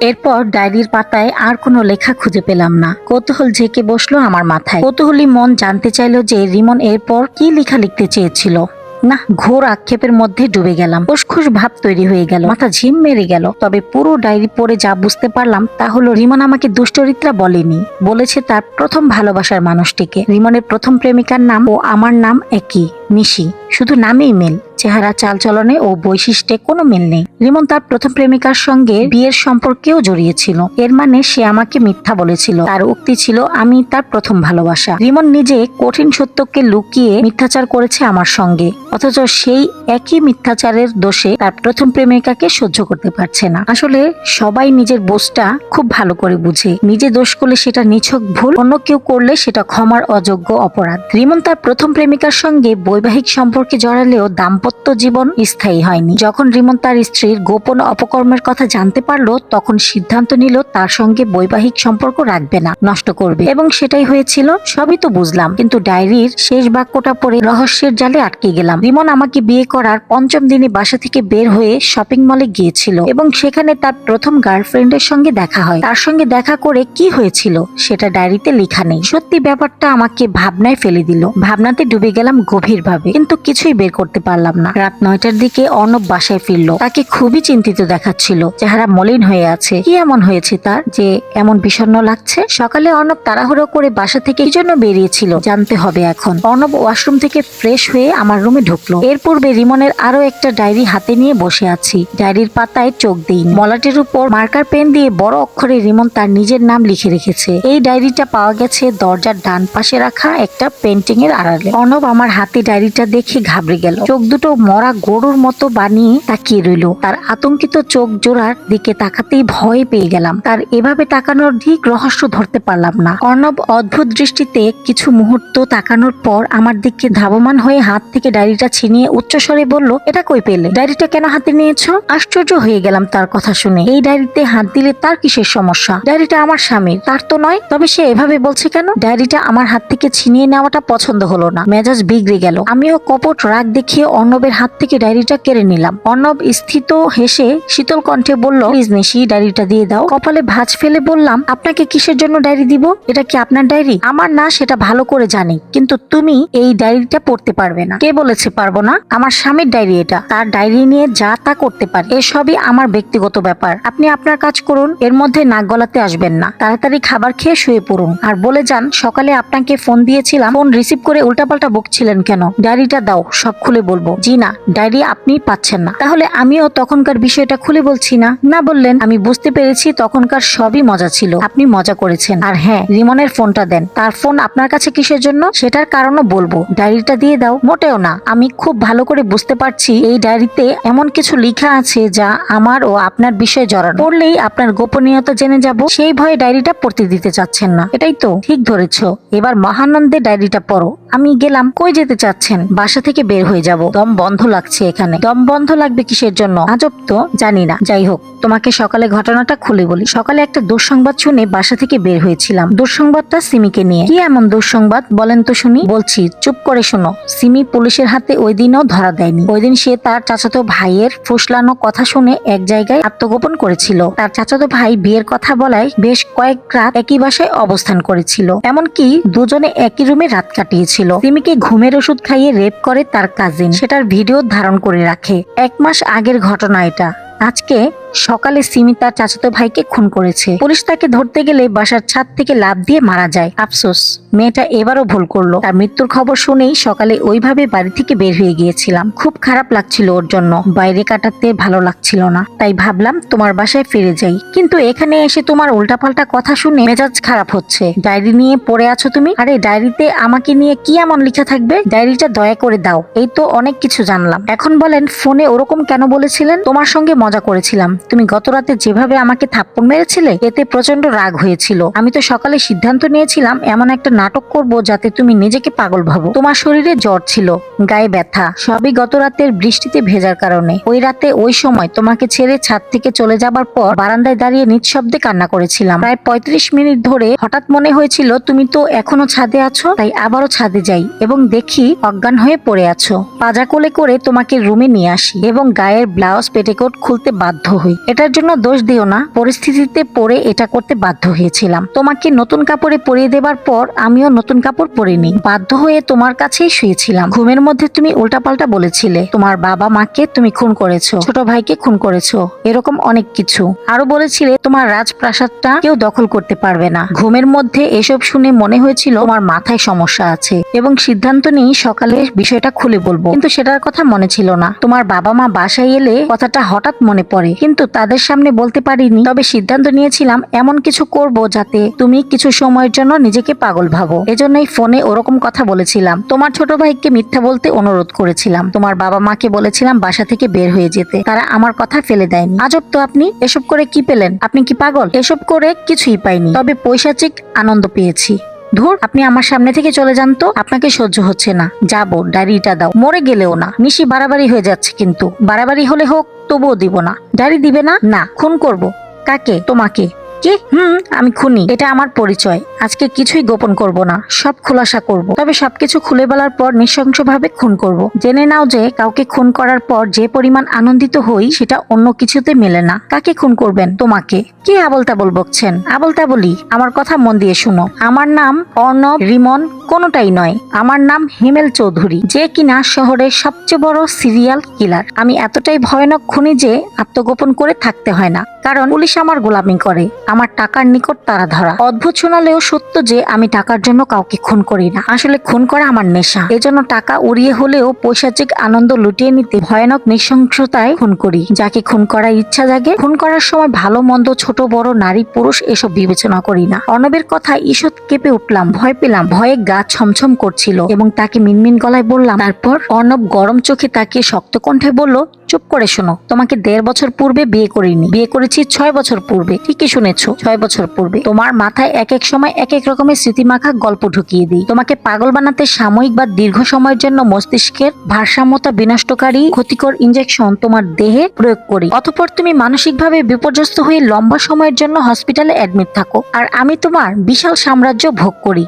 এরপর ডায়েরির পাতায় আর কোনো লেখা খুঁজে পেলাম না। কৌতূহল ঝেঁকে বসল আমার মাথায়। কৌতূহলী মন জানতে চাইলো যে রিমন এরপর কি লেখা লিখতে চেয়েছিল। না, ঘোর আক্ষেপের মধ্যে ডুবে গেলাম। উসখুস ভাব তৈরি হয়ে গেল। মাথা ঝিম মেরে গেল। তবে পুরো ডায়েরি পড়ে যা বুঝতে পারলাম তা হলো রিমন আমাকে দুষ্টরিত্রা বলেনি। বলেছে তার প্রথম ভালোবাসার মানুষটিকে। রিমনের প্রথম প্রেমিকার নাম ও আমার নাম একই। নিশি শুধু নামেই মেল, চেহারা চালচলনে ও বৈশিষ্ট্যে কোনো মিল নেই। রিমন তার প্রথম প্রেমিকার সঙ্গে বিয়ের সম্পর্কেও জড়িয়েছিল। এর মানে সে আমাকে মিথ্যা বলেছিল। তার উক্তি ছিল, আমি তার প্রথম ভালোবাসা। রিমন নিজে কঠিন সত্যকে লুকিয়ে মিথ্যাচার করেছে আমার সঙ্গে। অথচ সেই একই মিথ্যাচারের দোষে তার প্রথম প্রেমিকাকে সহ্য করতে পারছে না। আসলে সবাই নিজের বোঝটা খুব ভালো করে বুঝে। নিজে দোষ করলে সেটা নিছক ভুল, অন্য কেউ করলে সেটা ক্ষমার অযোগ্য অপরাধ। রিমন তার প্রথম প্রেমিকার সঙ্গে বৈবাহিক সম্পর্কে জড়ালেও দাম্পত্য জীবন স্থায়ী হয়নি। যখন রিমন তার স্ত্রীর গোপন অপকর্মের কথা জানতে পারল, তখন সিদ্ধান্ত নিল তার সঙ্গে বৈবাহিক সম্পর্ক রাখবে না, নষ্ট করবে। এবং সেটাই হয়েছিল, সবই তো বুঝলাম। কিন্তু ডায়েরির শেষ বাক্যটা পড়ে রহস্যের জালে আটকে গেলাম। রিমন আমাকে বিয়ে করার পঞ্চম দিনে বাসা থেকে বের হয়ে শপিং মলে গিয়েছিল এবং সেখানে তার প্রথম গার্লফ্রেন্ডের সঙ্গে দেখা হয়। তার সঙ্গে দেখা করে কি হয়েছিল, সেটা ডায়েরিতে লেখা নেই। সত্যি ব্যাপারটা আমাকে ভাবনায় ফেলে দিল। ভাবনাতে ডুবে গেলাম গভীরভাবে কিন্তু কিছুই বের করতে পারলাম না। রাত নয়টার দিকে অর্ণব বাসায় ফিরলো। তাকে খুবই চিন্তিত দেখাচ্ছিল। চেহারা মলিন হয়ে আছে। কি এমন হয়েছে তার? যে এমন বিষণ্ণ লাগছে? সকালে অর্ণব তাড়াহুড়ো করে বাসা থেকে কি জন্য বেরিয়েছিল? জানতে হবে এখন। অর্ণব ওয়াশরুম থেকে ফ্রেশ হয়ে আমার রুমে ঢুকলো। এর পূর্বে রিমনের আরও একটা ডায়েরি হাতে নিয়ে বসে আছি। ডায়েরির পাতায় চোখ দিইনি। মলাটের উপর মার্কার পেন দিয়ে বড় অক্ষরে রিমন তার নিজের নাম লিখে রেখেছে। এই ডায়েরিটা পাওয়া গেছে দরজার ডান পাশে রাখা একটা পেন্টিং এর আড়ালে। অর্ণব আমার হাতে ডায়েরিটা দেখে ঘাবড়ে গেল। চোখ দুটো মরা গরুর মতো বানিয়ে তাকিয়ে রইল। তার আতঙ্কিত চোখ জোড়ার দিকে তাকাতেই ভয় পেয়ে গেলাম। তার এভাবে তাকানোর ঠিক রহস্য ধরতে পারলাম না। অর্ণব অদ্ভুত দৃষ্টিতে কিছু মুহূর্ত তাকানোর পর আমার দিকে ধাবমান হয়ে হাত থেকে ডায়েরিটা ছিনিয়ে উচ্চস্বরে বলল, এটা কই পেলে? ডায়েরিটা কেন হাতে নিয়েছো? আশ্চর্য হয়ে গেলাম তার কথা শুনে। এই ডায়েরিতে হাত দিলে তার কিসের সমস্যা? ডায়েরিটা আমার স্বামীর, তার তো নয়। তবে সে এভাবে বলছে কেন? ডায়েরিটা আমার হাত থেকে ছিনিয়ে নেওয়াটা পছন্দ হলো না। মেজাজ বিগড়ে গেল। আমিও কপট রাগ দেখিয়ে অর্ণবের হাত থেকে ডায়েরিটা কেড়ে নিলাম। অর্ণব স্থিত হেসে শীতল কণ্ঠে বলল প্লিজ নিশি, ডায়েরিটা দিয়ে দাও। কপালে ভাঁজ ফেলে বললাম, আপনাকে কিসের জন্য ডায়েরি দিব? এটা কি আপনার ডায়েরি? আমার না, সেটা ভালো করে জানি, কিন্তু তুমি এই ডায়েরিটা পড়তে পারবে না। কে বলেছে পারব না? আমার স্বামীর ডায়েরি এটা। তার ডায়েরি নিয়ে যা তা করতে পারে, এসবই আমার ব্যক্তিগত ব্যাপার। আপনি আপনার কাজ করুন, এর মধ্যে নাক গলাতে আসবেন না। তাড়াতাড়ি খাবার খেয়ে শুয়ে পড়ুন। আর বলে যান, সকালে আপনাকে ফোন দিয়েছিলাম, ফোন রিসিভ করে উল্টাপাল্টা বকছিলেন কেন? ডায়েরিটা দাও, সব খুলে বলব। জি না ডায়েরি আপনি পাচ্ছেন না। তাহলে আমিও তখনকার বিষয়টা খুলে বলছি না? না বললেন, আমি বুঝতে পেরেছি তখনকার সবই মজা ছিল। আপনি মজা করেছেন। আর হ্যাঁ রিমনের ফোনটা দেন। তার ফোন আপনার কাছে কিসের জন্য? সেটার কারণও বলব। ডায়েরিটা দিয়ে দাও। মোটেও না। আমি খুব ভালো করে বুঝতে পারছি এই ডায়েরিতে এমন কিছু লেখা আছে যা আমার ও আপনার বিষয়ে জড়ানো। পড়লেই আপনার গোপনীয়তা জেনে যাব। সেই ভয়ে ডায়েরিটা পড়তে দিতে চাচ্ছেন না। এটাই তো ঠিক ধরেছ। এবার মহানন্দে ডায়েরিটা পড়ো। আমি গেলাম। কই যেতে চাচ্ছেন বাসা থেকে বের হয়ে যাব। দম বন্ধ লাগছে এখানে। দম বন্ধ লাগবে কিসের জন্য? আজব তো, জানি না। যাই হোক, তোমাকে সকালে ঘটনাটা খুলে বলি। সকালে একটা দুঃসংবাদ শুনে বাসা থেকে বের হয়েছিলাম। দুঃসংবাদটা সিমিকে নিয়ে। কি এমন দুঃসংবাদ? বলেন তো শুনি। বলছি, চুপ করে শোনো। সিমি পুলিশের হাতে ওই দিনও ধরা দেয়নি। ওই দিন সে তার চাচাতো ভাইয়ের ফুসলানো কথা শুনে এক জায়গায় আত্মগোপন করেছিল। তার চাচাতো ভাই বিয়ের কথা বলায় বেশ কয়েক রাত একই বাসায় অবস্থান করেছিল। এমনকি দুজনে একই রুমে রাত কাটিয়েছিল। সিমিকে ঘুমের ওষুধ খাইয়ে রেপ করে তার কাজিন সেটার ভিডিও ধারণ করে রাখে। এক মাস আগের ঘটনা এটা। আজকে সকালে সিমি তার চাচাতো ভাইকে খুন করেছে। পুলিশ তাকে ধরতে গেলে বাসার ছাদ থেকে লাভ দিয়ে মারা যায়। আফসোস, মেয়েটা এবারও ভুল করল। তার মৃত্যুর খবর শুনেই সকালে ওইভাবে বাড়ি থেকে বের হয়ে গিয়েছিলাম। খুব খারাপ লাগছিল ওর জন্য। বাইরে কাটাতে ভালো লাগছিল না। তাই ভাবলাম তোমার বাসায় ফিরে যাই। কিন্তু এখানে এসে তোমার উল্টাপাল্টা কথা শুনে মেজাজ খারাপ হচ্ছে। ডায়েরি নিয়ে পড়ে আছো তুমি? আরে, ডায়েরিতে আমাকে নিয়ে কি এমন লেখা থাকবে? ডায়েরিটা দয়া করে দাও। এই তো অনেক কিছু জানলাম। এখন বলেন, ফোনে ওরকম কেন বলেছিলেন? তোমার সঙ্গে মজা করেছিলাম। তুমি গত রাতে যেভাবে আমাকে থাপ্পড় মেরেছিলে, এতে প্রচণ্ড রাগ হয়েছিল। আমি তো সকালে সিদ্ধান্ত নিয়েছিলাম, এমন একটা নাটক করব যাতে তুমি নিজেকে পাগল ভাবো। তোমার শরীরে জ্বর ছিল, গায়ে ব্যথা, সবই গত রাতের বৃষ্টিতে ভেজার কারণে। ওই রাতে ওই সময় তোমাকে ছেড়ে ছাদ থেকে চলে যাবার পর বারান্দায় দাঁড়িয়ে নিঃশব্দে কান্না করেছিলাম। প্রায় পঁয়ত্রিশ মিনিট ধরে হঠাৎ মনে হয়েছিল, তুমি তো এখনও ছাদে আছো, তাই আবারও ছাদে যাই এবং দেখি অজ্ঞান হয়ে পড়ে আছো। পাজা কোলে করে তোমাকে রুমে নিয়ে আসি এবং গায়ের ব্লাউজ পেটিকোট খুলতে বাধ্য হই। হই এটার জন্য দোষ দিও না। পরিস্থিতিতে পড়ে এটা করতে বাধ্য হয়েছিলাম। তোমাকে নতুন কাপড়ে পরিয়ে দেবার পর আমিও নতুন কাপড় পরিনি। বাধ্য হয়ে তোমার কাছেই শুয়েছিলাম। ঘুমের মধ্যে তুমি উল্টাপাল্টা বলেছিলে, তোমার বাবা মাকে তুমি খুন করেছ, ছোট ভাইকে খুন করেছ। এরকম অনেক কিছু। আরও বলেছিলে, তোমার রাজপ্রাসাদটা কেউ দখল করতে পারবে না। ঘুমের মধ্যে এসব শুনে মনে হয়েছিল, তোমার মাথায় সমস্যা আছে। এবং সিদ্ধান্ত নিয়ে সকালে বিষয়টা খুলে বলব। কিন্তু সেটার কথা মনে ছিল না। তোমার বাবা মা বাসায় এলে কথাটা হঠাৎ মনে পড়ে। কিন্তু তাদের সামনে বলতে পারিনি। তবে সিদ্ধান্ত নিয়েছিলাম, এমন কিছু করব যাতে তুমি কিছু সময়ের জন্য নিজেকে পাগল ভাবো। এজন্যই ফোনে ওরকম কথা বলেছিলাম। তোমার ছোট ভাইকে মিথ্যা বলতে অনুরোধ করেছিলাম। তোমার বাবা মাকে বলেছিলাম বাসা থেকে বের হয়ে যেতে। তারা আমার কথা ফেলে দেয়নি। আজব তো আপনি। এসব করে কি পেলেন? আপনি কি পাগল? এসব করে কিছুই পাইনি। তবে পৈশাচিক আনন্দ পেয়েছি। ধুর, আপনি আমার সামনে থেকে চলে যান তো, আপনাকে সহ্য হচ্ছে না। যাব, ডায়েরিটা দাও। মরে গেলেও না। মিশি বাড়াবাড়ি হয়ে যাচ্ছে কিন্তু। বাড়াবাড়ি হলে হোক, তবুও দিব না। ডায়েরি দিবে না? না, খুন করব। কাকে? তোমাকে। কি? হুম, আমি খুনি। এটা আমার পরিচয়। আজকে কিছুই গোপন করব না, সব খোলাসা করব। তবে সবকিছু খুলে বলার পর নৃশংসভাবে খুন করব। জেনে নাও যে কাউকে খুন করার পর যে পরিমাণ আনন্দিত হই, সেটা অন্য কিছুতে মেলে না। কাকে খুন করবেন? তোমাকে। কি আবল তাবল বকছেন? আবল তাবলি আমার কথা মন দিয়ে শুনো। আমার নাম অর্ণব রিমন, কোনোটাই নয়। আমার নাম হিমেল চৌধুরী, যে কিনা শহরের সবচেয়ে বড় সিরিয়াল কিলার। আমি এতটাই ভয়ানক খুনি যে আত্মগোপন করে থাকতে হয় না। কারণ পুলিশ আমার গোলামি করে। আমার টাকার নিকট তারা ধরা। অদ্ভুত শোনালেও সত্য যে আমি টাকার জন্য কাউকে খুন করি না। আসলে খুন করা আমার নেশা। এজন্য টাকা উড়িয়ে হলেও পৈশাচিক আনন্দ লুটিয়ে নিতে ভয়ানক নৃশংসতায় খুন করি। যাকে খুন করার ইচ্ছা জাগে, খুন করার সময় ভালো, মন্দ, ছোট, বড়, নারী, পুরুষ এসব বিবেচনা করি না। অর্ণবের কথা ঈষৎ কেঁপে উঠলাম, ভয় পেলাম, ভয়ে গা ছমছম করছিল এবং তাকে মিনমিন গলায় বললাম, তারপর অর্ণব গরম চোখে তাকিয়ে শক্ত কণ্ঠে বলল চুপ করে শোনো। তোমাকে দেড় বছর পূর্বে বিয়ে করিনি। বিয়ে করেছি ছয় বছর পূর্বে। ঠিকই শুনেছো, ছয় বছর পূর্বে। তোমার মাথায় এক এক সময় এক এক রকমের স্মৃতিমাখা গল্প ঢুকিয়ে দিই। তোমাকে পাগল বানাতে সাময়িক বা দীর্ঘ সময়ের জন্য মস্তিষ্কের ভারসাম্যতা বিনষ্টকারী ক্ষতিকর ইঞ্জেকশন তোমার দেহে প্রয়োগ করি। অতঃপর তুমি মানসিকভাবে বিপর্যস্ত হয়ে লম্বা সময়ের জন্য হসপিটালে অ্যাডমিট থাকো। আর আমি তোমার বিশাল সাম্রাজ্য ভোগ করি।